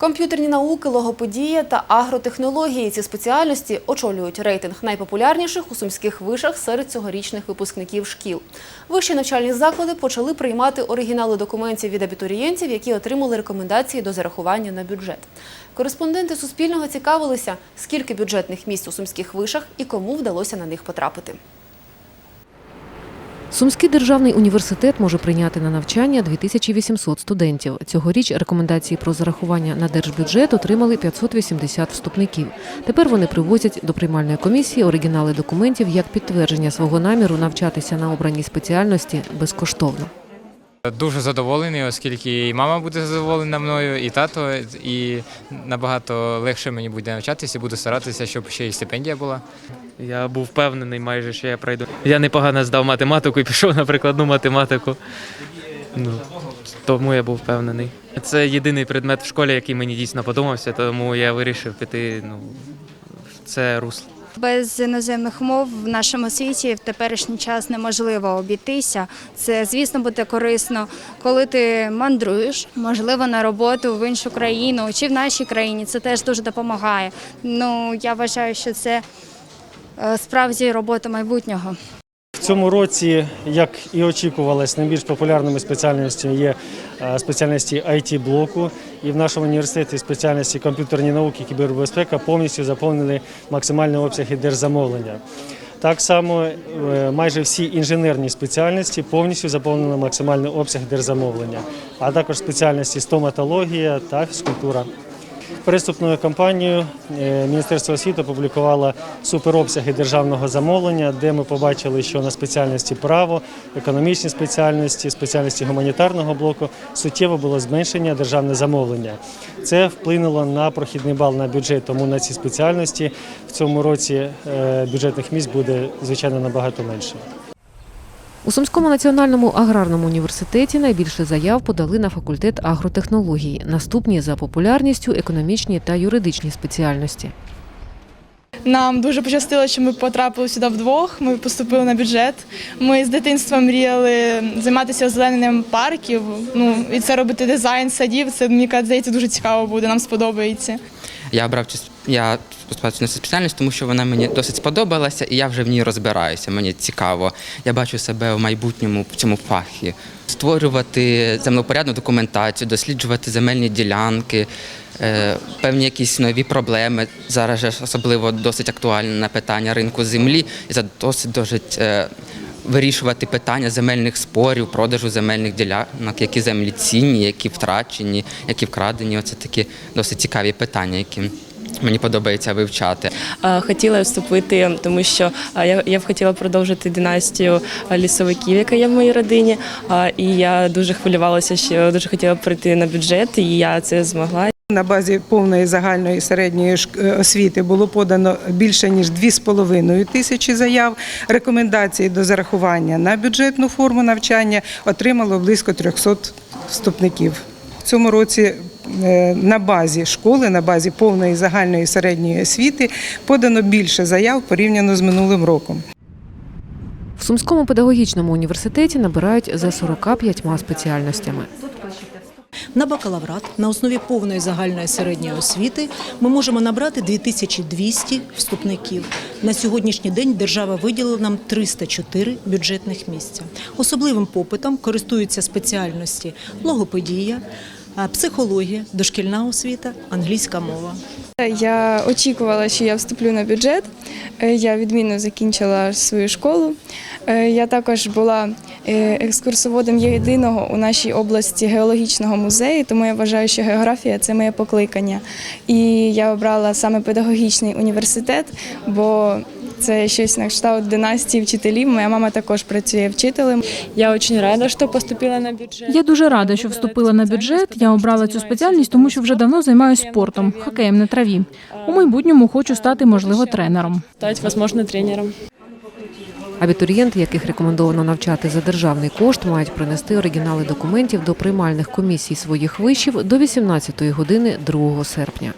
Комп'ютерні науки, логопедія та агротехнології. Ці спеціальності очолюють рейтинг найпопулярніших у сумських вишах серед цьогорічних випускників шкіл. Вищі навчальні заклади почали приймати оригінали документів від абітурієнтів, які отримали рекомендації до зарахування на бюджет. Кореспонденти Суспільного цікавилися, скільки бюджетних місць у сумських вишах і кому вдалося на них потрапити. Сумський державний університет може прийняти на навчання 2800 студентів. Цьогоріч рекомендації про зарахування на держбюджет отримали 580 вступників. Тепер вони привозять до приймальної комісії оригінали документів як підтвердження свого наміру навчатися на обраній спеціальності безкоштовно. Дуже задоволений, оскільки і мама буде задоволена мною, і тато, і набагато легше мені буде навчатися, буду старатися, щоб ще й стипендія була. Я був впевнений майже, що я пройду. Я непогано здав математику і пішов на прикладну математику. Ну, тому я був впевнений. Це єдиний предмет в школі, який мені дійсно подумався, тому я вирішив піти ну, в це русло. Без іноземних мов в нашому світі в теперішній час неможливо обійтися. Це, звісно, буде корисно, коли ти мандруєш, можливо, на роботу в іншу країну чи в нашій країні. Це теж дуже допомагає. Ну, я вважаю, що це е, справді робота майбутнього. Цьому році, як і очікувалось, найбільш популярними спеціальностями є е, спеціальності it блоку і в нашому університеті спеціальності комп'ютерні науки кібербезпека повністю заповнили максимальні обсяги держзамовлення. Так само е, майже всі інженерні спеціальності повністю заповнили максимальний обсяг держзамовлення, а також спеціальності стоматологія та фізкультура. Переступною кампанією е, Міністерство освіти опублікувало суперобсяги державного замовлення, де ми побачили, що на спеціальності право, економічні спеціальності, спеціальності гуманітарного блоку суттєво було зменшення державне замовлення. Це вплинуло на прохідний бал на бюджет, тому на ці спеціальності в цьому році е, бюджетних місць буде звичайно набагато менше. У Сумському національному аграрному університеті найбільше заяв подали на факультет агротехнології. Наступні за популярністю економічні та юридичні спеціальності. Нам дуже пощастило, що ми потрапили сюди вдвох. Ми поступили на бюджет. Ми з дитинства мріяли займатися озелененням парків. Ну і це робити дизайн садів. Це мені здається дуже цікаво буде. Нам сподобається. Я сп- я поступав цю спеціальність, тому що вона мені досить сподобалася, і я вже в ній розбираюся. Мені цікаво. Я бачу себе в майбутньому в цьому фахі. Створювати землепорядну документацію, досліджувати земельні ділянки, е, певні якісь нові проблеми. Зараз особливо досить актуальне питання ринку землі, і це досить досить. е, Вирішувати питання земельних спорів, продажу земельних ділянок, які землі цінні, які втрачені, які вкрадені. Оце такі досить цікаві питання, які мені подобається вивчати. Хотіла вступити, тому що я, я б хотіла продовжити династію лісовиків, яка є в моїй родині. І я дуже хвилювалася, що дуже хотіла прийти на бюджет, і я це змогла. На базі повної загальної середньої е, освіти було подано більше ніж 2,5 тисячі заяв. Рекомендації до зарахування на бюджетну форму навчання отримало близько 300 вступників. В цьому році на базі школи, на базі повної загальної середньої освіти подано більше заяв порівняно з минулим роком. В Сумському педагогічному університеті набирають за 45 спеціальностями. На бакалаврат на основі повної загальної середньої освіти ми можемо набрати 2200 вступників. На сьогоднішній день держава виділила нам 304 бюджетних місця. Особливим попитом користуються спеціальності логопедія, психологія, дошкільна освіта, англійська мова. Я очікувала, що я вступлю на бюджет. Е, Я відмінно закінчила свою школу. Е, Я також була е, екскурсоводом єдиного у нашій області геологічного музею, тому я вважаю, що географія це моє покликання. І я обрала саме педагогічний університет, бо це щось на кшталт династії вчителів. Моя мама також працює вчителем. Я дуже рада, що поступила на бюджет. Я дуже рада, що вступила на бюджет. Я обрала цю спеціальність, тому що вже давно займаюся спортом, хокеєм на траві. У майбутньому хочу стати, можливо, тренером. Стати, можливо, тренером. Абітурієнти, яких рекомендовано навчати за державний кошт, мають принести оригінали документів до приймальних комісій своїх вишів до 18 години 2 серпня.